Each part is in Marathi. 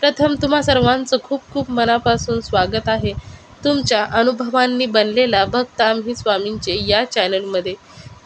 प्रथम तुम्हा सर्वांचं खूप खूप मनापासून स्वागत आहे. तुमच्या अनुभवांनी बनलेला भक्त आम्ही स्वामींचे या चॅनलमध्ये.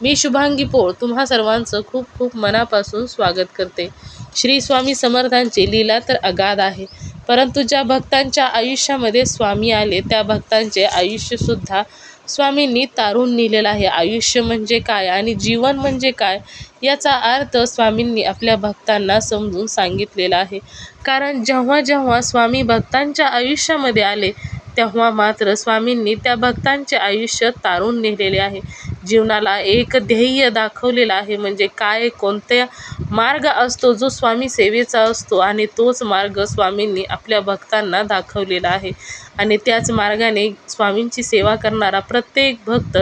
मी शुभांगी पोळ तुम्हा सर्वांचं खूप खूप मनापासून स्वागत करते. श्री स्वामी समर्थांची लीला तर अगाध आहे परंतु ज्या भक्तांच्या आयुष्यामध्ये स्वामी आले त्या भक्तांचे आयुष्यसुद्धा स्वामींनी तारून नेलेलं आहे. आयुष्य म्हणजे काय आणि जीवन म्हणजे काय याचा अर्थ स्वामींनी आपल्या भक्तांना समजून सांगितलेला आहे. कारण जेव्हा जेव्हा स्वामी भक्तांच्या आयुष्यामध्ये आले तेव्हा मात्र स्वामींनी त्या भक्तांचे आयुष्य तारून नेलेले आहे. जीवनाला एक ध्येय दाखवलेलं आहे म्हणजे काय कोणत्या मार्ग असतो जो स्वामी सेवेचा असतो आणि तोच मार्ग स्वामींनी आपल्या भक्तांना दाखवलेला आहे. आणि त्याच मार्गाने स्वामींची सेवा करणारा प्रत्येक भक्त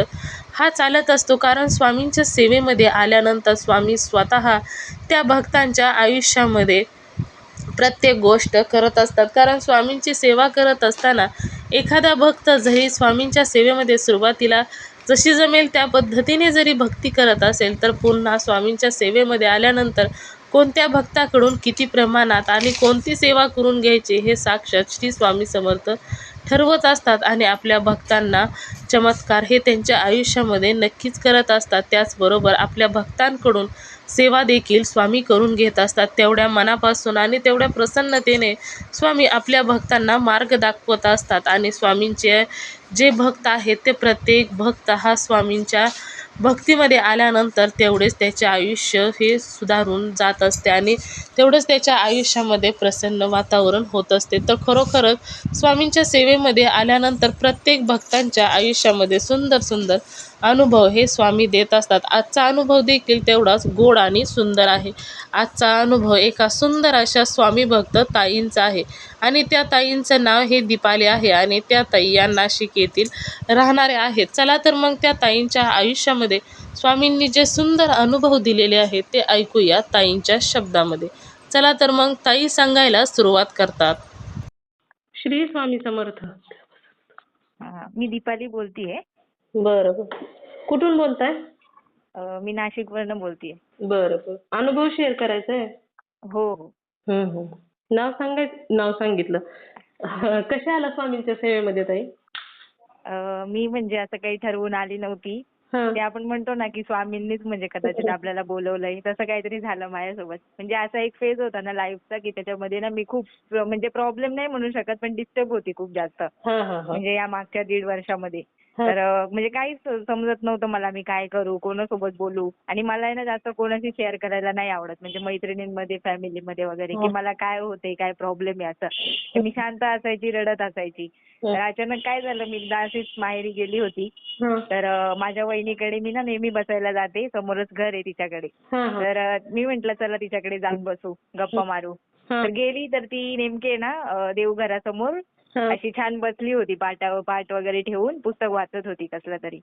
हा चालत असतो. कारण स्वामींच्या सेवेमध्ये आल्यानंतर स्वामी स्वतः त्या भक्तांच्या आयुष्यामध्ये प्रत्येक गोष्ट करत असतात. कारण स्वामींची सेवा करत असताना एखादा भक्त जरी स्वामींच्या सेवेमध्ये सुरुवातीला जशी जमेल त्या पद्धतीने जरी भक्ती करत असेल तर पुन्हा स्वामींच्या सेवेमध्ये आल्यानंतर कोणत्या भक्ताकडून किती प्रमाणात आणि कोणती सेवा करून घ्यायची हे साक्षात श्री स्वामी समर्थ ठरवत असतात आणि आपल्या भक्तांना चमत्कार हे त्यांच्या आयुष्यामध्ये नक्कीच करत असतात. त्याचबरोबर आपल्या भक्तांकडून सेवा देखील स्वामी करून घेत असतात. तेवढ्या मनापासून आणि तेवढ्या प्रसन्नतेने स्वामी आपल्या भक्तांना मार्ग दाखवत असतात आणि स्वामींचे जे भक्त आहेत ते प्रत्येक भक्त हा स्वामींच्या भक्तीमध्ये आल्यानंतर तेवढेच त्याचे आयुष्य हे सुधारून जात असते आणि तेवढंच त्याच्या आयुष्यामध्ये प्रसन्न वातावरण होत असते. तर खरोखरच स्वामींच्या सेवेमध्ये आल्यानंतर प्रत्येक भक्तांच्या आयुष्यामध्ये सुंदर सुंदर अनुभव हे स्वामी देत असतात. आजचा अनुभव देखील तेवढाच गोड आणि सुंदर आहे. आजचा अनुभव एका सुंदर अशा स्वामी भक्त ताईंचा आहे. आणि त्या ताईंचं नाव हे दीपाली आहे आणि त्या ताई या नाशिक येथील राहणारे आहेत. चला तर मग त्या ताईंच्या आयुष्यामध्ये स्वामींनी जे सुंदर अनुभव दिलेले आहेत ते ऐकूया ताईंच्या शब्दामध्ये. चला तर मग ताई सांगायला सुरुवात करतात. श्री स्वामी समर्थ. हा, मी दीपाली बोलतीये. बरं कुठून बोलताय? अ, मी नाशिकवरनं बोलतीये. बरं बरं. अनुभव शेअर करायचा आहे? हो हो. हम्म, हम्म. नाव सांगायचं नाव सांगितलं. कशा आला स्वामींच्या सेवेमध्ये ताई? अ, मी म्हणजे असं काही ठरवून आली नव्हती. हा. ते आपण म्हणतो ना की स्वामींनीच म्हणजे कदाचित आपल्याला बोलवलंय. तसं काहीतरी झालं माझ्यासोबत. म्हणजे असा एक फेज होता ना लाईफचा की त्याच्यामध्ये ना मी खूप म्हणजे प्रॉब्लेम नाही म्हणू शकत पण डिस्टर्ब होती खूप जास्त. हा, हा, हा. म्हणजे या मागच्या दीड वर्षामध्ये. तर अ, म्हणजे काहीच समजत नव्हतं मला मी काय करू कोणासोबत बोलू आणि मला आहे ना जास्त कोणाशी शेअर करायला नाही आवडत म्हणजे मैत्रिणींमध्ये फॅमिलीमध्ये वगैरे की हा. मला काय होते काय प्रॉब्लेम आहे असं तर मी शांत असायची रडत असायची हा. तर अचानक काय झालं मी एकदा अशीच माहेरी गेली होती हा. तर माझ्या वहिनीकडे मी ना नेहमी बसायला जाते समोरच घर आहे तिच्याकडे हा, हा. तर मी म्हंटल चला तिच्याकडे जाऊन बसू गप्पा मारू हा. तर गेली तर ती नेमकी आहे ना देवघरासमोर हा. अशी छान बसली होती पाट वगैरे ठेवून पुस्तक वाचत होती कसलं तरी.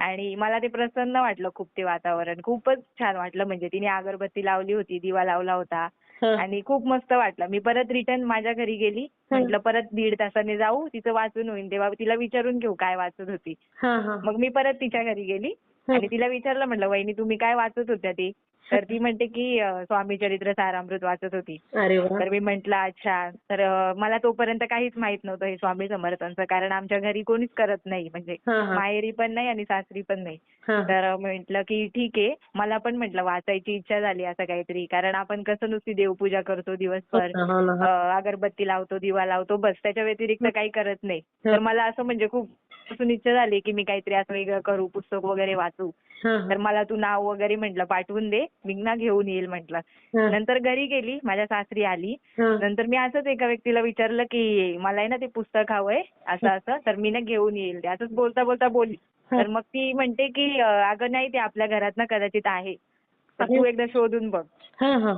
आणि मला ते प्रसन्न वाटलं खूप ते वातावरण. खूपच छान वाटलं म्हणजे तिने अगरबत्ती लावली होती दिवा लावला होता. आणि खूप मस्त वाटलं. मी परत रिटर्न माझ्या घरी गेली. म्हटलं परत दीड तासाने जाऊ तिचं वाचून होईल तेव्हा तिला विचारून घेऊ काय वाचत होती. मग मी परत तिच्या घरी गेली. आणि तिला विचारलं म्हटलं वहिनी तुम्ही काय वाचत होत्या ते? तर ती म्हणते की स्वामी चरित्र सारामृत वाचत होती. तर मी म्हंटल अच्छा. तर मला तोपर्यंत काहीच माहीत नव्हतं हे स्वामी समर्थांचं कारण आमच्या घरी कोणीच करत नाही. म्हणजे. माहेरी पण नाही आणि सासरी पण नाही. तर म्हटलं की ठीक आहे. मला पण म्हटलं वाचायची इच्छा झाली असं काहीतरी. कारण आपण कसं नुसती देवपूजा करतो दिवसभर. अगरबत्ती लावतो दिवा लावतो बस. त्याच्या व्यतिरिक्त काही करत नाही. तर मला असं म्हणजे खूप पासून इच्छा झाली की मी काहीतरी असं वेगळं करू पुस्तक वगैरे वाचू. तर मला तू नाव वगैरे म्हटलं पाठवून दे. मी ना घेऊन येईल म्हटलं. नंतर घरी गेली माझ्या सासरी आली. नंतर मी असंच एका व्यक्तीला विचारलं की मला आहे ना ते पुस्तक हवंय असं असं. तर मी ना घेऊन येईल. असंच बोलता बोलता बोलली. तर मग ती म्हणते की अगं नाही ते आपल्या घरात ना कदाचित आहे. तर तू एकदा शोधून बघ. हा, हा.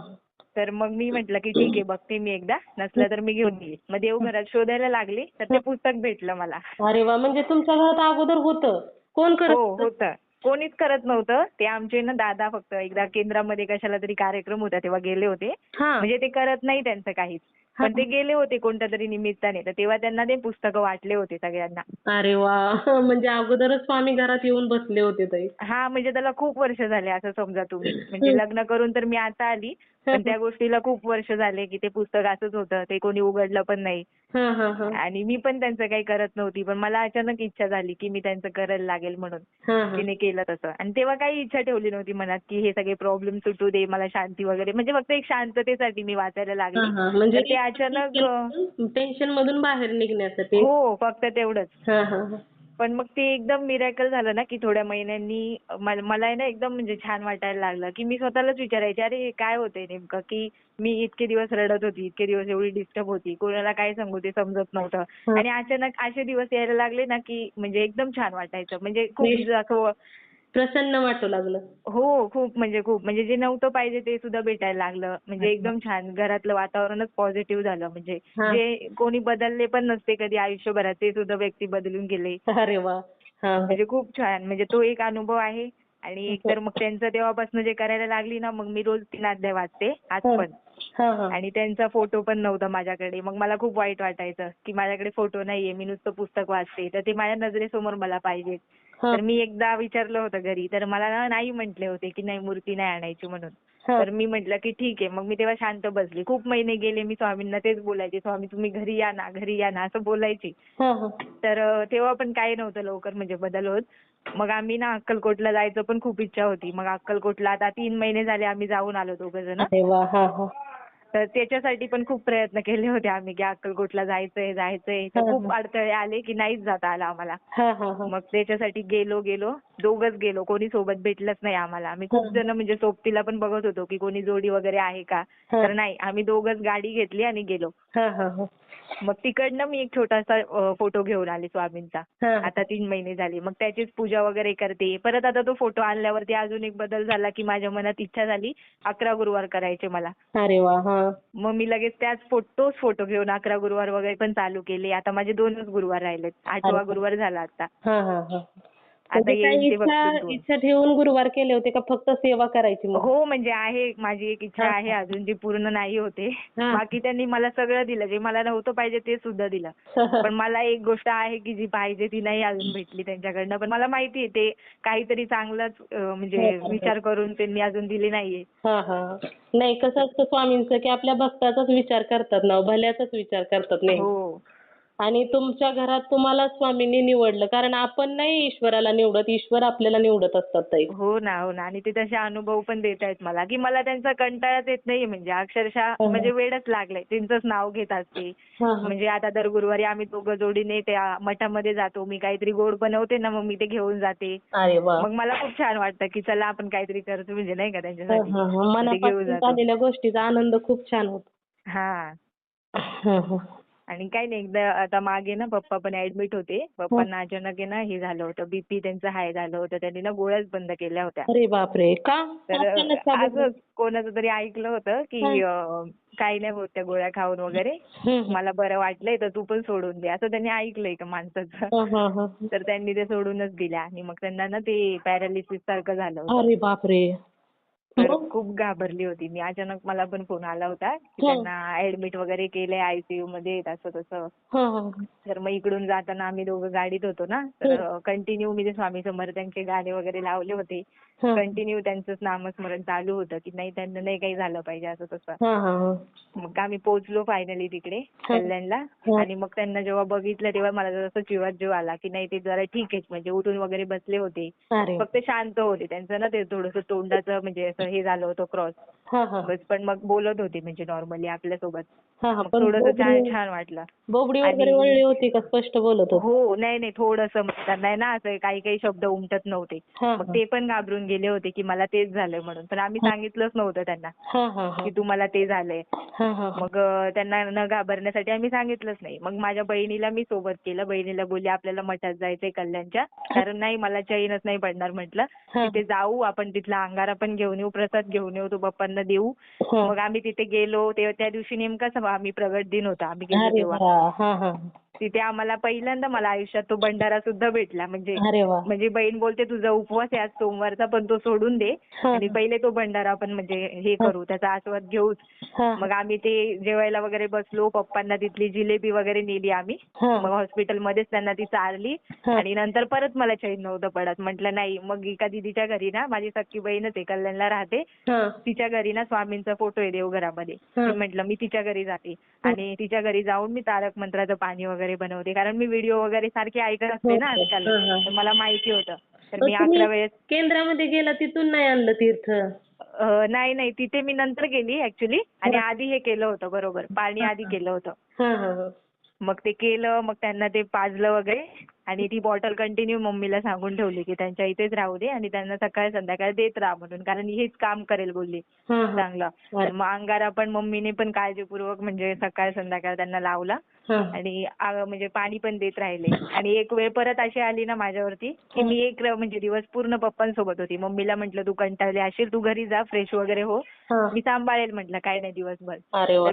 तर मग मी म्हटलं की ठीक आहे बघते मी एकदा. नसलं तर मी घेऊन येईल. मग देवघरात शोधायला लागले तर ते पुस्तक भेटलं मला. अरे वा म्हणजे तुमच्या घरात अगोदर होतं. कोण करत हो होतं. कोणीच करत नव्हतं. ते आमचे ना दादा फक्त एकदा केंद्रामध्ये कशाला तरी कार्यक्रम होता तेव्हा गेले होते. म्हणजे ते करत नाही त्यांचं काहीच. पण ते गेले होते कोणत्या तरी निमित्ताने. तर तेव्हा त्यांना ते पुस्तकं वाटले होते सगळ्यांना. अरे वा. म्हणजे अगोदरच स्वामी घरात येऊन बसले होते ताई हा म्हणजे त्याला खूप वर्ष झाले असं समजा तुम्ही. म्हणजे लग्न करून तर मी आता आली. पण त्या गोष्टीला खूप वर्ष झाले की ते पुस्तक असंच होतं ते कोणी उघडलं पण नाही. हा हा हा. आणि मी पण त्यांचं काही करत नव्हती पण मला अचानक इच्छा झाली की मी त्यांचं करायला लागेल म्हणून तिने केलं तसं. आणि तेव्हा काही इच्छा ठेवली नव्हती मनात की हे सगळे प्रॉब्लेम सुटू दे मला शांती वगैरे म्हणजे फक्त एक शांततेसाठी मी वाचायला लागली. म्हणजे तर ते अचानक टेन्शन मधून बाहेर निघण्यासाठी. हो फक्त तेवढंच. पण मग ते एकदम मिरॅकल झालं ना की थोड्या महिन्यांनी मल- आहे ना एकदम म्हणजे छान वाटायला लागलं की मी स्वतःलाच विचारायचे अरे हे काय होतंय नेमकं की मी इतके दिवस रडत होती इतके दिवस एवढी डिस्टर्ब होती कोणाला काय सांगू ते समजत नव्हतं. आणि अचानक असे दिवस यायला लागले ना की म्हणजे एकदम छान वाटायचं. म्हणजे खूप असं प्रसन्न वाटू लागलं. हो खूप म्हणजे खूप. म्हणजे जे नव्हतं पाहिजे ते सुद्धा भेटायला लागलं. म्हणजे एकदम छान. घरातलं वातावरणच पॉझिटिव्ह झालं. म्हणजे. जे कोणी बदलले पण नसते कधी आयुष्यभरात ते सुद्धा व्यक्ती बदलून गेले. अरे वा. म्हणजे खूप छान. म्हणजे तो एक अनुभव आहे. आणि एक तर मग त्यांचं तेव्हापासून जे करायला लागली ना मग मी रोज तीन अध्याय वाचते. आज पण. आणि त्यांचा फोटो पण नव्हता माझ्याकडे. मग मला खूप वाईट वाटायचं की माझ्याकडे फोटो नाहीये. मी नुसतं पुस्तक वाचते. तर ते माझ्या नजरेसमोर मला पाहिजे हा. तर मी एकदा विचारलं होतं घरी तर मला ना नाही म्हटले होते की नाही मूर्ती नाही आणायची म्हणून. तर मी म्हटलं की ठीक आहे मग मी तेव्हा शांत बसली. खूप महिने गेले मी स्वामींना तेच बोलायचे स्वामी तुम्ही घरी या ना घरी या ना असं बोलायची. तर तेव्हा पण काही नव्हतं लवकर म्हणजे बदल होत. मग आम्ही ना अक्कलकोटला जायचं पण खूप इच्छा होती. मग अक्कलकोटला आता तीन महिने झाले आम्ही जाऊन आलो दोघं जण. अरे वा हा. तर त्याच्यासाठी पण खूप प्रयत्न केले होते आम्ही की अक्कलकोटला जायचंय जायचंय. तर खूप अडथळे आले की नाहीच जाता आलं आम्हाला. मग त्याच्यासाठी गेलो गेलो. दोघच गेलो. कोणी सोबत भेटलंच नाही आम्हाला. आम्ही खूप जण म्हणजे सोबतीला पण बघत होतो की कोणी जोडी वगैरे आहे का? तर नाही आम्ही दोघच गाडी घेतली आणि गेलो. हा हा हा. मग तिकडनं मी एक छोटासा फोटो घेऊन आले स्वामींचा. आता तीन महिने झाले. मग त्याचीच पूजा वगैरे करते. परत आता तो फोटो आणल्यावरती अजून एक बदल झाला की माझ्या मनात इच्छा झाली अकरा गुरुवार करायचे मला. हा. मग मी लगेच त्याच तोच फोटो घेऊन अकरा गुरुवार वगैरे पण चालू केले. आता माझे दोनच गुरुवार राहिलेत. आठवा गुरुवार झाला आता. म्हणजे काही इच्छा ठेवून गुरुवार केले होते का फक्त सेवा करायची मग हो म्हणजे आहे माझी एक इच्छा आहे अजून जी पूर्ण नाही होते. हा. बाकी त्यांनी मला सगळं दिलं. जे मला नव्हतं पाहिजे ते सुद्धा दिलं. पण मला एक गोष्ट आहे की जी पाहिजे ती नाही अजून भेटली त्यांच्याकडनं. पण मला माहिती आहे ते काहीतरी चांगलंच म्हणजे विचार करून त्यांनी अजून दिली नाहीये. हा हा. नाही कसं असतं स्वामींचं की आपल्या भक्ताचाच विचार करतात ना भल्याचाच विचार करतात नाही हो. आणि तुमच्या घरात तुम्हाला स्वामींनी निवडलं. कारण आपण नाही ईश्वराला निवडत ईश्वर आपल्याला निवडत असतात ताई. हो ना हो ना. आणि ते तसे अनुभव पण देत आहेत मला. की मला त्यांचा कंटाळाच येत नाहीये. म्हणजे अक्षरशः म्हणजे वेडच लागलंय. त्यांचंच नाव घेत असते. हा हा. म्हणजे आता दर गुरुवारी आम्ही दोघं जोडीने त्या मठामध्ये जातो. मी काहीतरी गोड बनवते ना मग मी ते घेऊन जाते. मग मला खूप छान वाटतं की चला आपण काहीतरी करतो. म्हणजे नाही का हा, त्यांच्यासाठी? हा, हा. घेऊन मनापासून जातो. गोष्टीचा आनंद खूप छान होतो. हा. हा, हा. आणि काही नाही एकदा आता मागे ना पप्पा पण ऍडमिट होते पप्पांना अचानक आहे ना हे झालं होतं बीपी त्यांचं हाय झालं होतं त्यांनी ना गोळ्याच बंद केल्या होत्या. अरे बापरे! का? तर? असंच कोणाचं तरी ऐकलं होतं की काही नाही होत त्या गोळ्या खाऊन वगैरे. मला बरं वाटलंय तर तू पण सोडून दे. असं त्यांनी ऐकलंय का माणसाचं? हा, हा, हा. तर त्यांनी ते सोडूनच दिल्या आणि मग त्यांना ना ते पॅरालिसिस सारखं झालं होतं. अरे बापरे! तर खूप घाबरली होती मी. अचानक मला पण फोन आला होता की त्यांना ऍडमिट वगैरे केलंय आयसीयू मध्ये असं तसं. हा, हा. तर मग इकडून जाताना आम्ही दोघं गाडीत होतो ना. तर कंटिन्यू मी ते स्वामी समर्थांचे गाणे वगैरे लावले होते. हा. कंटिन्यू त्यांचंच नामस्मरण चालू होतं की नाही त्यांना नाही काही झालं पाहिजे असं तसं. हा, हा, हा. मग आम्ही पोहोचलो फायनली तिकडे कल्याणला. आणि मग त्यांना जेव्हा बघितलं तेव्हा मला जसं जीवात जीव आला की नाही ते जरा ठीक आहे म्हणजे उठून वगैरे बसले होते. फक्त शांत होते. त्यांचं ना ते थोडंसं तोंडाचं म्हणजे असं हे झालं होतं क्रॉस. हा, हा. बस पण मग बोलत होते म्हणजे नॉर्मली आपल्यासोबत. थोडंसं छान वाटलं. बोबडी वगैरे वळली होती का? स्पष्ट बोलत होती. हो नाही नाही थोडंसं त्यांना ना असं काही काही शब्द उमटत नव्हते. मग ते पण घाबरून गेले होते की मला तेच झालंय म्हणून. पण आम्ही सांगितलंच नव्हतं त्यांना हा, हा, हा. की तुम्हाला ते झालंय. मग त्यांना न घाबरण्यासाठी आम्ही सांगितलंच नाही. मग माझ्या बहिणीला मी सोबत केलं. बहिणीला बोलली आपल्याला मठात जायचंय कल्याणच्या. कारण नाही मला चैनच नाही पडणार म्हटलं. तिथे जाऊ आपण तिथला अंगारा पण घेऊन येऊ प्रसाद घेऊन येऊ तो पप्पांना देऊ. मग आम्ही तिथे गेलो. तेव्हा त्या दिवशी नेमकाच आम्ही प्रगट दिन होता. आम्ही गेलो तेव्हा. तिथे आम्हाला पहिल्यांदा मला आयुष्यात तो भंडारा सुद्धा भेटला. म्हणजे अरे वा. म्हणजे बहीण बोलते तुझा उपवास आहे आज सोमवारचा पण तो सोडून दे. आणि पहिले तो भंडारा आपण म्हणजे हे करू त्याचा आस्वाद घेऊच. हा. मग आम्ही ते जेवायला वगैरे बसलो पप्पांना तिथली जिलेबी वगैरे नेली आम्ही. मग हॉस्पिटलमध्येच त्यांना ती चारली. आणि नंतर परत मला चैन नव्हतं पडत. म्हटलं नाही मग एका दिदीच्या घरी ना माझी सख्खी बहीणच आहे कल्याणला राहते. तिच्या घरी ना स्वामींचा फोटो आहे देवघरामध्ये. म्हटलं मी तिच्या घरी जाते. आणि तिच्या घरी जाऊन मी तारक मंत्राचं पाणी वगैरे बनवते. कारण मी व्हिडिओ वगैरे सारखी ऐकत असते ना हो. आजकाल. हा, हा. तर मला माहिती होतं. तर मी अकरा वेळेस केंद्रामध्ये गेला तिथून नाही आणलं तीर्थ? नाही नाही. तिथे मी नंतर गेली ऍक्च्युली आणि आधी हे केलं होतं बरोबर. पाणी आधी केलं होतं. हा हा हा. मग ते केलं मग त्यांना ते पाजलं वगैरे. आणि ती बॉटल कंटिन्यू मम्मीला सांगून ठेवली की त्यांच्या इथेच राहू दे आणि त्यांना सकाळ संध्याकाळ देत राहा म्हणून कारण हेच काम करेल बोलली. चांगलं. मग अंगारा पण मम्मीने पण काळजीपूर्वक म्हणजे सकाळ संध्याकाळ त्यांना लावला. आणि म्हणजे पाणी पण देत राहिले. आणि एक वेळ परत अशी आली ना माझ्यावरती की मी एक म्हणजे दिवस पूर्ण पप्पांसोबत होती. मम्मीला म्हटलं तू कंटाळली असेल तू घरी जा फ्रेश वगैरे हो. मी सांभाळेल म्हटलं काय नाही दिवसभर.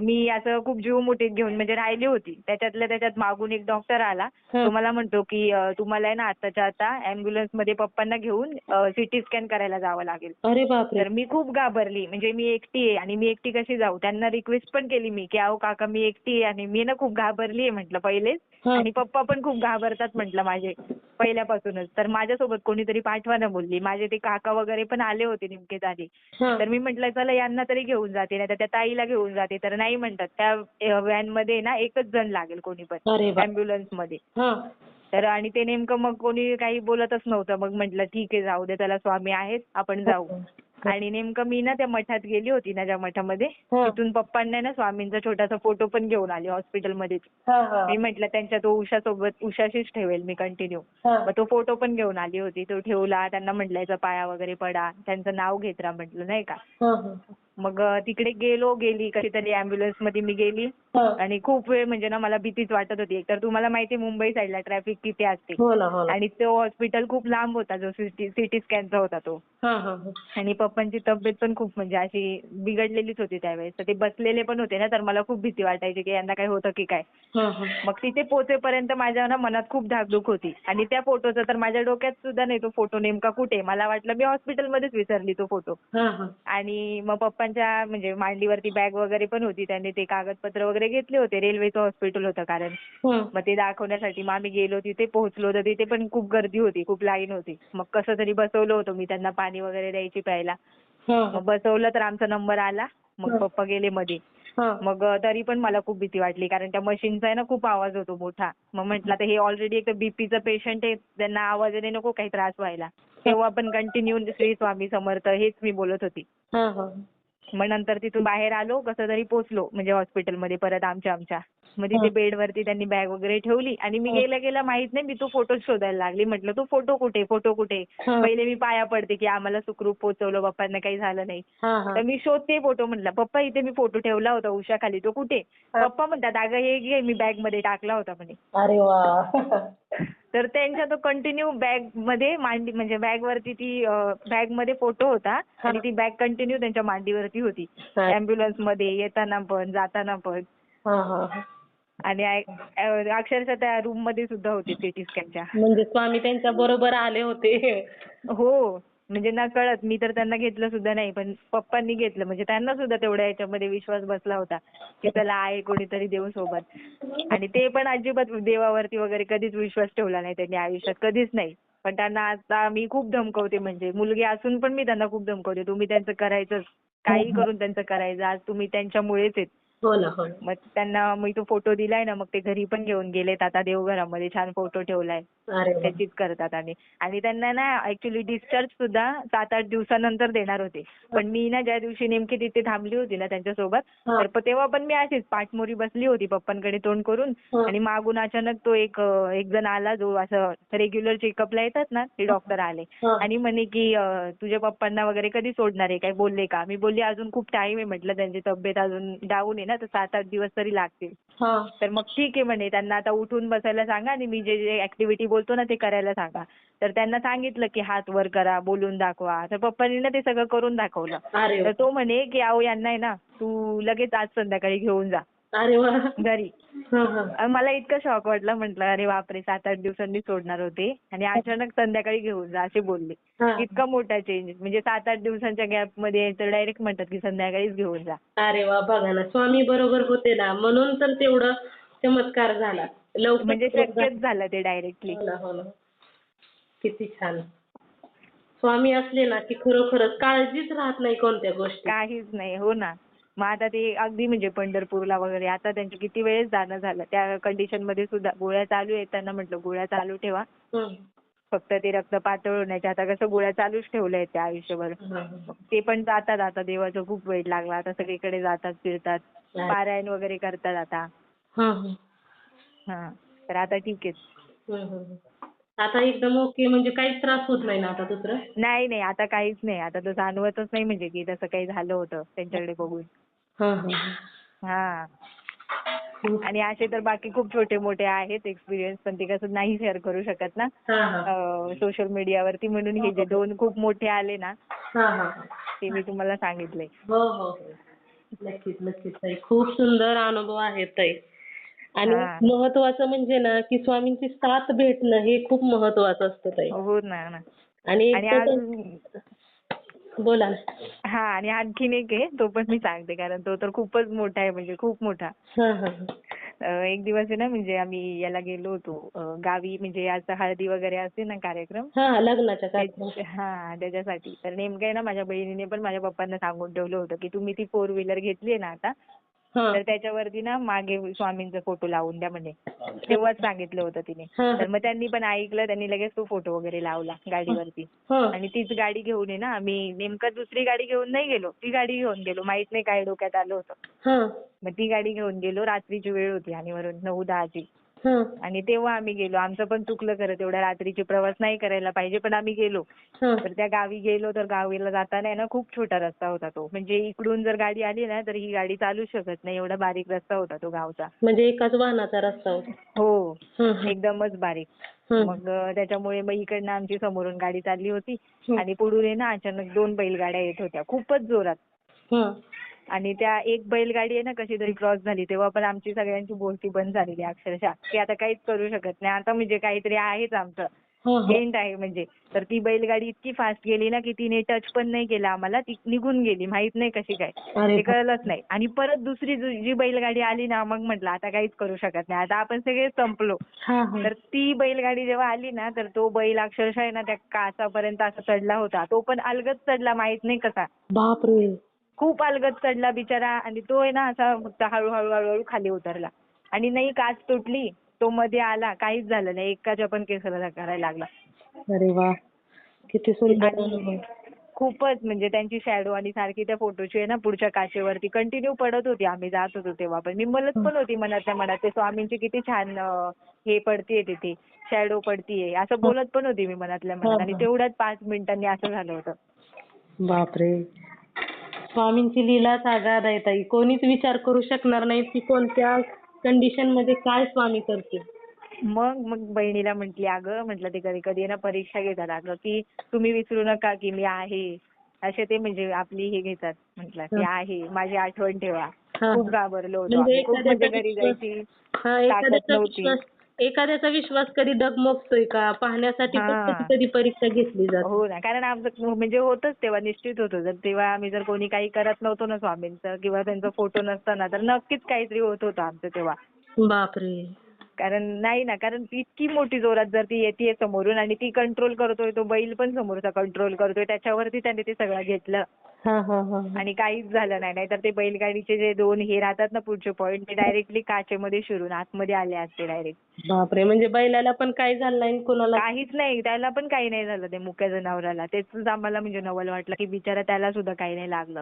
मी असं खूप जीव मुठीत घेऊन म्हणजे राहिली होती. त्याच्यातल्या त्याच्यात मागून एक डॉक्टर आला. तो मला म्हणतो की अं, तुम्हाला आहे ना आताच्या आता अँब्युलन्समध्ये पप्पांना घेऊन सिटी स्कॅन करायला जावं लागेल. अरे बापरे! तर मी खूप घाबरली. म्हणजे मी एकटी आहे आणि मी एकटी कशी जाऊ? त्यांना रिक्वेस्ट पण केली मी की अहो काका मी एकटी आहे आणि मी ना खूप घाबरली आहे म्हटलं पहिलेच. आणि पप्पा पण खूप घाबरतात म्हटलं माझे पहिल्यापासूनच. तर माझ्यासोबत कोणीतरी पाठवा ना बोलली. माझे ते काका वगैरे पण आले होते नेमकेच आधी. तर मी म्हटलं चला यांना तरी घेऊन जाते नाही तर त्या ताईला घेऊन जाते. तर नाही म्हणतात. त्या व्हॅनमध्ये ना एकच जण लागेल कोणी पण अँब्युलन्समध्ये. तर आणि ते नेमकं मग कोणी काही बोलतच नव्हतं मग म्हटलं ठीक आहे जाऊ दे त्याला स्वामी आहेत आपण जाऊ आणि नेमकं मी ना त्या मठात गेली होती ना ज्या मठामध्ये. तिथून पप्पांना ना स्वामींचा छोटासा फोटो पण घेऊन आले हॉस्पिटलमध्येच. मी म्हटलं त्यांच्या तो उषा सोबत उषाशीच ठेवेल मी कंटिन्यू. मग तो फोटो पण घेऊन आली होती तो ठेवला त्यांना म्हटलं याचा पाया वगैरे पडा त्यांचं नाव घेत राहा म्हटलं नाही का. मग तिकडे गेलो गेली कधीतरी अँब्युलन्समध्ये मी गेली. आणि खूप वेळ म्हणजे ना मला भीतीच वाटत होती. एकतर तुम्हाला माहिती आहे मुंबई साईडला ट्रॅफिक किती असते. हो हो आणि तो हॉस्पिटल खूप लांब होता जो सिटी स्कॅनचा होता तो. हा हा हा. आणि पप्पांची तब्येत पण खूप म्हणजे अशी बिघडलेलीच होती त्यावेळेस. तर ते बसलेले पण होते ना तर मला खूप भीती वाटायची की यांना काय होतं की काय. मग तिथे पोहोचेपर्यंत माझ्या ना मनात खूप धाकधूक होती. आणि त्या फोटोचं तर माझ्या डोक्यात सुद्धा नाही तो फोटो नेमका कुठे मला वाटलं मी हॉस्पिटलमध्येच विसरली तो फोटो. आणि मग पप्पांच्या म्हणजे मांडीवरती बॅग वगैरे पण होती. त्यांनी ते कागदपत्र वगैरे घेतले होते. रेल्वेचं हॉस्पिटल होतं कारण. मग ते दाखवण्यासाठी मग आम्ही गेलो तिथे पोहोचलो तर तिथे पण खूप गर्दी होती. खूप लाईन होती. मग कसं तरी बसवलं होतं मी. त्यांना पाणी वगैरे द्यायची प्यायला. मग बसवलं तर आमचा नंबर आला. मग. पप्पा गेले मध्ये. मग तरी पण मला खूप भीती वाटली. कारण त्या मशीनचा आहे ना खूप आवाज होतो मोठा. मग म्हटलं आता हे ऑलरेडी एक बीपीचं पेशंट आहे. त्यांना आवाजाने नको काही त्रास व्हायला. तेव्हा पण कंटिन्यू श्री स्वामी समर्थ हेच मी बोलत होती. मग नंतर तिथून बाहेर आलो कसं तरी पोहोचलो म्हणजे हॉस्पिटलमध्ये परत आमच्या आमच्या मग तिथे हं. बेडवरती त्यांनी बॅग वगैरे ठेवली आणि मी. गेल्या गेल्या माहीत नाही मी तो फोटो शोधायला लागली म्हटलं तो फोटो कुठे फोटो कुठे. पहिले मी पाया पडते की आम्हाला सुखरूप पोहोचवलं पप्पांना काही झालं नाही. तर मी शोधते फोटो म्हटलं पप्पा इथे मी फोटो ठेवला होता उषा खाली तो कुठे. पप्पा म्हणतात अगं हे घे मी बॅगमध्ये टाकला होता म्हणे अरे वा तर त्यांच्या तो कंटिन्यू बॅगमध्ये मांडी म्हणजे बॅग वरती ती बॅगमध्ये फोटो होता आणि ती बॅग कंटिन्यू त्यांच्या मांडीवरती होती. अँब्युलन्समध्ये येताना पण जाताना पण. आणि अक्षरशः त्या रूममध्ये सुद्धा होते सिटी स्कॅनच्या म्हणजे स्वामी त्यांच्या बरोबर आले होते. हो म्हणजे ना कळत मी तर त्यांना घेतलं सुद्धा नाही पण पप्पांनी घेतलं. म्हणजे त्यांना सुद्धा तेवढ्या याच्यामध्ये विश्वास बसला होता की त्याला आहे कोणीतरी देव सोबत. आणि ते पण अजिबात देवावरती वगैरे कधीच विश्वास ठेवला नाही त्यांनी आयुष्यात कधीच नाही. पण त्यांना आता मी खूप धमकवते म्हणजे मुलगी असून पण मी त्यांना खूप धमकवते. तुम्ही त्यांचं करायचंच काही करून त्यांचं करायचं. आज तुम्ही त्यांच्यामुळेच आहेत. हो हो मग त्यांना मी तो फोटो दिलाय ना मग ते घरी पण घेऊन गेलेत. आता देवघरामध्ये छान फोटो ठेवलाय. त्याचीच करतात आणि आणि त्यांना ना ऍक्च्युली डिस्चार्ज सुद्धा सात आठ दिवसानंतर देणार होते. पण मी ना ज्या दिवशी नेमकी तिथे थांबली होती ना त्यांच्यासोबत हा. तेव्हा पण मी अशीच पाठमोरी बसली होती पप्पांकडे तोंड करून. हा. आणि मागून अचानक तो एक एक जण आला जो असं रेग्युलर चेकअपला येतात ना ते डॉक्टर आले. हा. आणि म्हणे की तुझ्या पप्पांना वगैरे कधी सोडणार आहे? काय बोलले का? मी बोलली अजून खूप टाइम आहे म्हटलं त्यांची तब्येत अजून डाऊन आहे ना ना तर सात आठ दिवस तरी लागतील. हा. तर मग ठीक आहे म्हणे त्यांना आता उठून बसायला सांगा आणि मी जे जे ऍक्टिव्हिटी बोलतो ना ते करायला सांगा. तर त्यांना सांगितलं की हात वर करा बोलून दाखवा. तर पप्पांनी ना ते सगळं करून दाखवलं. तर तो म्हणे की अहो यांना आहे ना तू लगेच आज संध्याकाळी घेऊन जा. अरे वा. घरी. हा हा. मला इतकं शॉक वाटलं म्हटलं अरे बापरे सात आठ दिवसांनी सोडणार होते आणि अचानक संध्याकाळी घेऊन जा असे बोलले. इतका मोठा चेंज म्हणजे सात आठ दिवसांच्या गॅपमध्ये तर डायरेक्ट म्हणतात की संध्याकाळीच घेऊन जा. अरे वा बघा ना स्वामी बरोबर होते ना म्हणून तर तेवढं चमत्कार झाला. लवकर म्हणजे शक्यच झालं ते डायरेक्टली हो हो किती छान. स्वामी असले ना की खरोखरच काळजीच राहत नाही कोणत्या गोष्टी काहीच नाही हो ना. मग आता ते अगदी म्हणजे पंढरपूरला वगैरे आता त्यांचं किती वेळेस जाणं झालं त्या कंडिशनमध्ये सुद्धा गोळ्या चालू आहेत त्यांना म्हटलं गोळ्या चालू ठेवा. हं. फक्त ते रक्त पातळ होण्याच्या आता कसं गोळ्या चालूच ठेवल्या आहेत त्या आयुष्यभर. ते पण जातात आता देवाचं खूप वेळ लागला आता सगळीकडे जातात फिरतात. पारायण वगैरे करतात आता. हं, तर आता ठीक आहे. आता एकदम ओके म्हणजे काहीच त्रास होत नाही ना आता दुसरं? नाही नाही आता काहीच नाही. आता तर जाणवतच नाही म्हणजे की तसं काही झालं होतं त्यांच्याकडे बघून. हं. आणि असे तर बाकी खूप छोटे मोठे आहेत एक्सपिरियन्स पण ते कसं नाही शेअर करू शकत ना. सोशल मीडियावरती म्हणून हे जे दोन खूप मोठे आले ना. ते मी तुम्हाला सांगितले हो हो हो. नक्कीच नक्कीच ताई खूप सुंदर अनुभव आहेत ताई आणि. महत्वाचं म्हणजे ना की स्वामींची साथ भेटणं हे खूप महत्वाचं असतं ताई हो ना ना आणि बोला ना. हा आणि आणखीन एक आहे तो पण मी सांगते कारण तो तर खूपच मोठा आहे म्हणजे खूप मोठा. हा हा अं, एक दिवस आहे ना म्हणजे आम्ही याला गेलो होतो अं, गावी म्हणजे आज हळदी वगैरे असते ना कार्यक्रम. हा हा लग्नाच्या हा त्याच्यासाठी. तर नेमकं आहे ना माझ्या बहिणीने पण माझ्या पप्पांना सांगून ठेवलं होतं की तुम्ही ती फोर व्हीलर घेतली ना आता तर त्याच्यावरती ना मागे स्वामींचा फोटो लावून द्या म्हणे. तेव्हाच सांगितलं होतं तिने. तर मग त्यांनी पण ऐकलं त्यांनी लगेच तो फोटो वगैरे लावला गाडीवरती. आणि तीच गाडी घेऊन आहे ना आम्ही नेमकं दुसरी गाडी घेऊन नाही गेलो ती गाडी घेऊन गेलो. माहीत नाही काय डोक्यात आलं होतं. मग ती गाडी घेऊन गेलो रात्रीची वेळ होती आणि वरून नऊ दहाची. आणि तेव्हा आम्ही गेलो. आमचं पण चुकलं खरं तेवढ्या रात्रीची प्रवास नाही करायला पाहिजे पण आम्ही गेलो. तर त्या गावी गेलो तर गावीला जाताना आहे ना खूप छोटा रस्ता होता तो. म्हणजे इकडून जर गाडी आली ना तर ही गाडी चालू शकत नाही. एवढा बारीक रस्ता होता तो गावचा. म्हणजे एकाच वाहनाचा रस्ता होता. हो. एकदमच बारीक. मग त्याच्यामुळे मग इकडनं आमची समोरून गाडी चालली होती. आणि पुढून आहे ना अचानक दोन बैलगाड्या येत होत्या. खूपच जोरात. आणि त्या एक बैलगाडी आहे ना कशी तरी क्रॉस झाली तेव्हा पण आमची सगळ्यांची बोलती बंद झालेली अक्षरशः. की आता काहीच करू शकत नाही. आता म्हणजे काहीतरी आहेच आमचं. हा, हा. एंड आहे म्हणजे. तर ती बैलगाडी इतकी फास्ट गेली ना की तिने टच पण नाही केला आम्हाला. ती निघून गेली माहीत नाही कशी काय. ते कळलंच नाही. आणि परत दुसरी जी बैलगाडी आली ना मग म्हटलं आता काहीच करू शकत नाही. आता आपण सगळे संपलो. हा, हा. तर ती बैलगाडी जेव्हा आली ना तर तो बैल अक्षरशः आहे ना त्या काचापर्यंत असा चढला होता. तो पण अलगद चढला माहीत नाही कसा. बापरे. खूप अलगद चढला बिचारा आणि तो आहे ना असा फक्त हळूहळू हळूहळू खाली उतरला. आणि नाही काच तुटली तो मध्ये आला काहीच झालं नाही. एकाच्या पण केसाला करायला लागला. अरे वा. किती सुंदर. खूपच म्हणजे त्यांची शॅडो आणि सारखी त्या फोटोची आहे ना पुढच्या काचेवरती कंटिन्यू पडत होती. आम्ही जात होतो तेव्हा पण. मी बोलत पण होती मनातल्या मनात. ते स्वामींची किती छान हे पडतीये तिथे. शॅडो पडतीये. असं बोलत पण होती मी मनातल्या मनात. आणि तेवढ्याच पाच मिनिटांनी असं झालं होतं. बापरे. स्वामींची लीला सागाद आहे ताई. कोणीच विचार करू शकणार नाही की कोणत्या कंडिशनमध्ये काय स्वामी करतील. मग मग बहिणीला म्हटली अगं म्हटलं ते कधी कधी ना परीक्षा घेतात. अगं की तुम्ही विसरू नका की मी आहे. असे ते म्हणजे आपली हे घेतात म्हटलं की आहे माझी आठवण ठेवा. खूप घाबरलो होतो म्हणजे म्हणजे घरी जायची ताकद नव्हती. एखाद्याचा विश्वास कधी डगमगतोय का? पाहण्यासाठी. कधी परीक्षा घेतली जाते. हो ना. कारण आमचं म्हणजे होतच तेव्हा निश्चित होतं जर तेव्हा आम्ही जर कोणी काही करत नव्हतो ना स्वामींचं किंवा त्यांचा फोटो नसताना तर नक्कीच काहीतरी होत होतं आमचं तेव्हा. बापरे. कारण नाही ना. कारण ती इतकी मोठी जोरात जर ती येते समोरून आणि ती कंट्रोल करतोय तो बैल पण समोरचा कंट्रोल करतोय त्याच्यावरती त्याने ते सगळं घेतलं. आणि काहीच झालं नाही. नाहीतर ते बैलगाडीचे जे दोन हे राहतात ना पुढचे पॉईंट ते डायरेक्टली काचेमध्ये शिरून आतमध्ये आले असते डायरेक्ट बापरे म्हणजे बैलाला पण काय झालं नाही कोणाला काहीच नाही. त्याला पण काही नाही झालं ते मुक्या जनावराला. तेच आम्हाला म्हणजे नवल वाटलं की बिचारा त्याला सुद्धा काही नाही लागलं.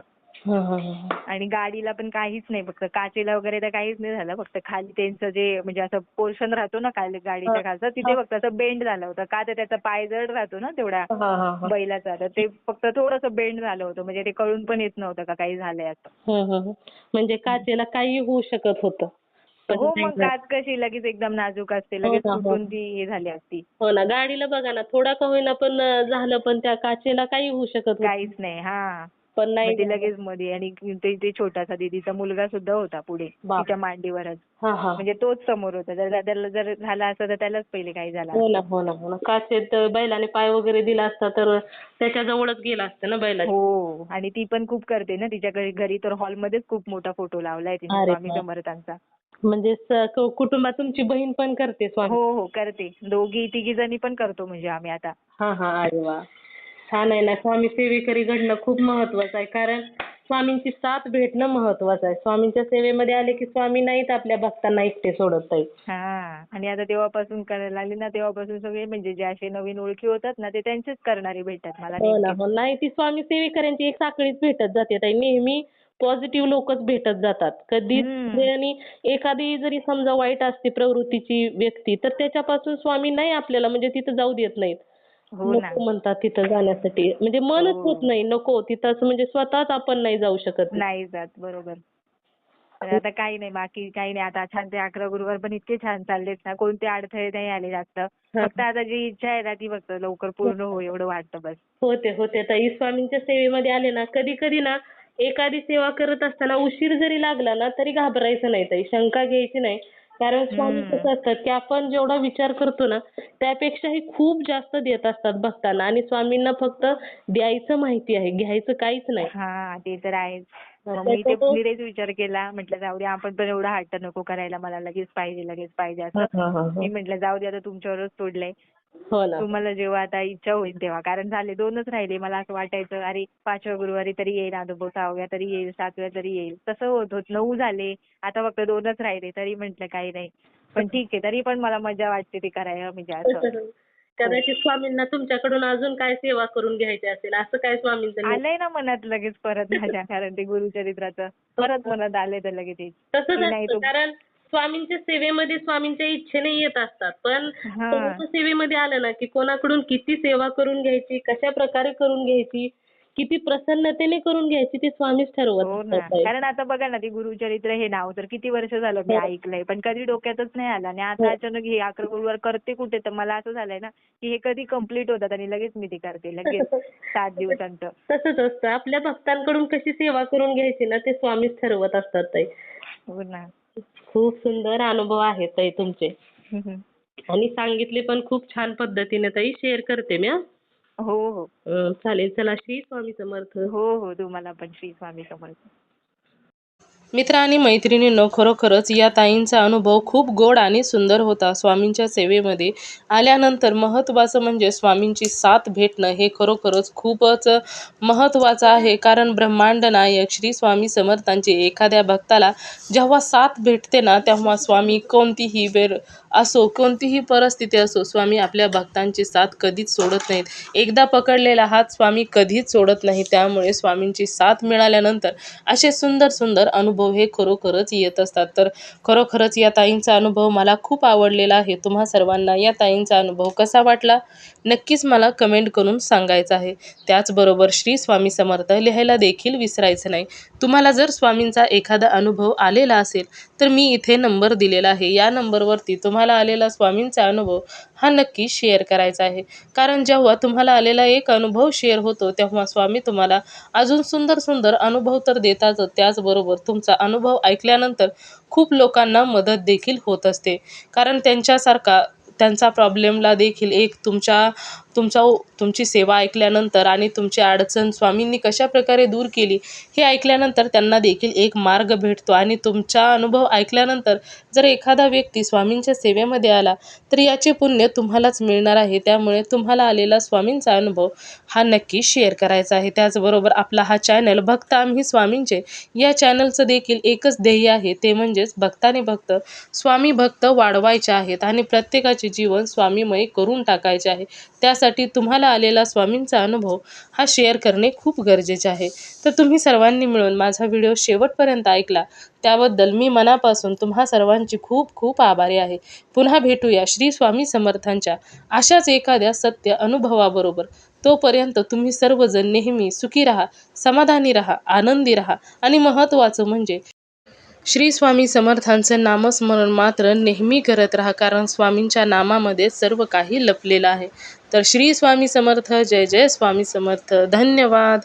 आणि गाडीला पण काहीच नाही. फक्त काचेला वगैरे तर काहीच नाही झालं. फक्त खाली त्यांचं जे म्हणजे असं पोर्शन राहतो ना गाडीच्या खालचा तिथे फक्त असं बेंड झालं होतं. का तर त्याचा पाय जड राहतो ना तेवढा बैलाचा. तर ते फक्त थोडंसं बेंड झालं होतं. म्हणजे ते कळून पण येत नव्हतं का काही झालंय असं हं, हं, हं. म्हणजे काचेला काही होऊ शकत होतं हो मग. काच कशी लगेच एकदम नाजूक असते हो लगेच हो. तुटून ती हे झाली असती हो ना गाडीला बघा ना थोडा का होईना पण झालं पण त्या काचेला काही होऊ शकत होतं. काहीच नाही हा पण नाही मग ते. लगेच मध्ये आणि ते ते छोटासा दीदीचा मुलगा सुद्धा होता पुढे. तिच्या मांडीवरच. म्हणजे तोच समोर होता. जर त्याला जर झाला असता तर त्यालाच पहिले काही झालं हो. ना हो ना हो ना. काचेत बैलाने पाय वगैरे दिला असता तर त्याच्या जवळच गेला असतं ना बैलाच्या हो. आणि ती पण खूप करते ना तिच्या घरी तर हॉलमध्येच खूप मोठा फोटो लावलाय तिने स्वामी. समर्थांचा. म्हणजे कुटुंबात तुमची बहीण पण करते स्वामी. हो हो. करते. दोघी तिघी जणी पण करतो म्हणजे आम्ही आता. हा हा. अरे वा. छान आहे ना. स्वामी सेवेकरी घडणं खूप महत्वाचं आहे. कारण स्वामींची साथ भेटणं महत्वाचं आहे. स्वामींच्या सेवेमध्ये आले की स्वामी नाहीत आपल्या भक्तांना एकटे सोडत ताई हा. आणि आता तेव्हापासून करायला लागली ना तेव्हापासून सगळे म्हणजे जे असे नवीन ओळखी होतात ना ते त्यांचेच करणारे भेटतात मला हो ना. हो नाही ती स्वामी सेवेकऱ्यांची एक साखळीच भेटत जाते ताई. नेहमी पॉझिटिव्ह लोकच भेटत जातात. कधीच. म्हणजे आणि एखादी जरी समजा वाईट असते प्रवृत्तीची व्यक्ती तर त्याच्यापासून स्वामी नाही आपल्याला म्हणजे तिथं जाऊ देत नाहीत. नको म्हणतात तिथं जाण्यासाठी. म्हणजे मनच हो. होत नाही नको. तिथं असं म्हणजे स्वतःच आपण नाही जाऊ शकत. नाही जात बरोबर. तर आता काही नाही बाकी काही नाही. आता छान ते अकरा गुरुवार पण इतके छान चाललेत ना कोणते अडथळे नाही आले जास्त. फक्त आता जी इच्छा आहे ना ती फक्त लवकर पूर्ण हो एवढं वाटतं बस. होते होते. ताई स्वामींच्या सेवेमध्ये आले ना कधी कधी ना एखादी सेवा करत असताना उशीर जरी लागला ना तरी घाबरायचं नाही ताई. शंका घ्यायची नाही. कारण स्वामी. कसं असतात की आपण जेवढा विचार करतो ना त्यापेक्षाही खूप जास्त देत असतात भक्तांना. आणि स्वामींना फक्त द्यायचं माहिती आहे घ्यायचं काहीच नाही. ते तर आहेच. मग मी ते मी तेच विचार केला. म्हटलं जाऊ दे आपण पण एवढा हट्ट नको करायला. मला लगेच पाहिजे लगेच पाहिजे असं. हा, हा, हा. मी म्हटलं जाऊ दे आता तुमच्यावरच सोडलंय. हो तुम्हाला जेव्हा आता इच्छा होईल तेव्हा. कारण झाले दोनच राहिले. मला असं वाटायचं अरे पाचव्या गुरुवारी तरी येईल अनुभव सहाव्या तरी येईल सातव्या तरी येईल. तसं होत होत नऊ झाले. आता फक्त दोनच राहिले. तरी म्हटलं काही नाही. पण ठीक आहे. तरी पण मला मजा वाटते ते करायला म्हणजे असं. कदाचित स्वामींना तुमच्याकडून अजून काय सेवा करून घ्यायची असेल असं काय स्वामींचं. आलंय ना मनात लगेच परत माझ्या कारण ते गुरुचरित्राचं परत मनात आलंय तर लगेच. तसंच कारण स्वामींच्या सेवेमध्ये स्वामींच्या इच्छेने येत असतात पण सेवेमध्ये आलं ना की कोणाकडून किती सेवा करून घ्यायची कशा प्रकारे करून घ्यायची किती प्रसन्नतेने करून घ्यायची ते स्वामीच ठरवत हो ना असतात ताई. कारण आता बघा ना ते गुरुचरित्र हे नाव तर किती वर्ष झालं मी हो. ऐकलंय पण कधी डोक्यातच नाही आलं आणि आता हो. अचानक हे अकरा गुरुवार करते कुठे तर मला असं झालंय ना की हे कधी कंप्लीट होतात आणि लगेच मी ते करते लगेच सात दिवसांचं तसंच असतं आपल्या भक्तांकडून कशी सेवा करून घ्यायची ना ते स्वामीच ठरवत असतात ताई हो ना खूप सुंदर अनुभव आहेत ताई तुमचे हम्म. आणि सांगितले पण खूप छान पद्धतीने ताई शेअर करते मी हं. हो हो. चालेल चला श्री स्वामी समर्थ. हो हो तुम्हाला पण श्री स्वामी समर्थ. मित्र आणि मैत्रिणींनो खरोखरच या ताईंचा अनुभव खूप गोड आणि सुंदर होता स्वामींच्या सेवेमध्ये. आल्यानंतर महत्त्वाचं म्हणजे स्वामींची साथ भेटणं हे खरोखरच खूपच महत्त्वाचं आहे. कारण ब्रह्मांड नायक श्री स्वामी समर्थांची एखाद्या भक्ताला जेव्हा साथ भेटते ना तेव्हा स्वामी कोणतीही वेळ असो कोणतीही परिस्थिती असो स्वामी आपल्या भक्तांची साथ कधीच सोडत नाहीत. एकदा पकडलेला हात स्वामी कधीच सोडत नाही. त्यामुळे स्वामींची साथ मिळाल्यानंतर असे सुंदर सुंदर अनुभव हे खरोखरच येत असतात. तर खरोखरच या ताईंचा अनुभव मला खूप आवडलेला आहे. तुम्हा सर्वांना या ताईंचा अनुभव कसा वाटला? नक्कीच मला कमेंट करून सांगायचं आहे. त्याचबरोबर श्री स्वामी समर्थ लिहायला देखील विसरायचं नाही. तुम्हाला जर स्वामींचा एखादा अनुभव आलेला असेल तर मी इथे नंबर दिलेला आहे. या नंबरवरती तुम्हाला आलेला स्वामींचा अनुभव हा नक्की शेअर करायचा आहे. कारण जेव्हा तुम्हाला आलेला एक अनुभव शेअर होतो तेव्हा स्वामी तुम्हाला अजून सुंदर सुंदर अनुभव तर देतातच. त्याचबरोबर तुमचा अनुभव ऐकल्यानंतर खूप लोकांना मदत देखील होत असते. कारण त्यांच्यासारखा त्यांचा प्रॉब्लेमला देखील एक तुमच्या तुमचा तुमची सेवा ऐकल्यानंतर आणि तुमची अडचण स्वामींनी कशा प्रकारे दूर केली हे ऐकल्यानंतर त्यांना देखील एक मार्ग भेटतो. आणि तुमचा अनुभव ऐकल्यानंतर जर एखादा व्यक्ती स्वामींच्या सेवेमध्ये आला तर याचे पुण्य तुम्हालाच मिळणार आहे. त्यामुळे तुम्हाला आलेला स्वामींचा अनुभव हा नक्की शेअर करायचा आहे. त्याचबरोबर आपला हा चॅनल भक्त आम्ही स्वामींचे या चॅनलचं देखील एकच ध्येय आहे. ते म्हणजेच भक्ताने भक्त स्वामी भक्त वाढवायचे आहेत आणि प्रत्येकाचे जीवन स्वामीमय करून टाकायचे आहे. त्यासाठी त्यासाठी तुम्हाला आलेला स्वामींचा अनुभव हा शेअर करणे खूप गरजेचे आहे. तर तुम्ही सर्वांनी मिळून माझा व्हिडिओ शेवटपर्यंत ऐकला. त्याबद्दल मी मनापासून तुम्हा सर्वांची खूप खूप आभारी आहे. पुन्हा भेटूया श्री स्वामी समर्थांच्या अशाच एखाद्या सत्य अनुभवाबरोबर. तोपर्यंत तुम्ही सर्वजण नेहमी सुखी राहा समाधानी राहा आनंदी राहा आणि महत्त्वाचं म्हणजे श्री स्वामी समर्थांचं नामस्मरण मात्र नेहमी करत राहा कारण स्वामींच्या नामामध्ये सर्व काही लपलेलं आहे. तर श्री स्वामी समर्थ जय जय स्वामी समर्थ. धन्यवाद.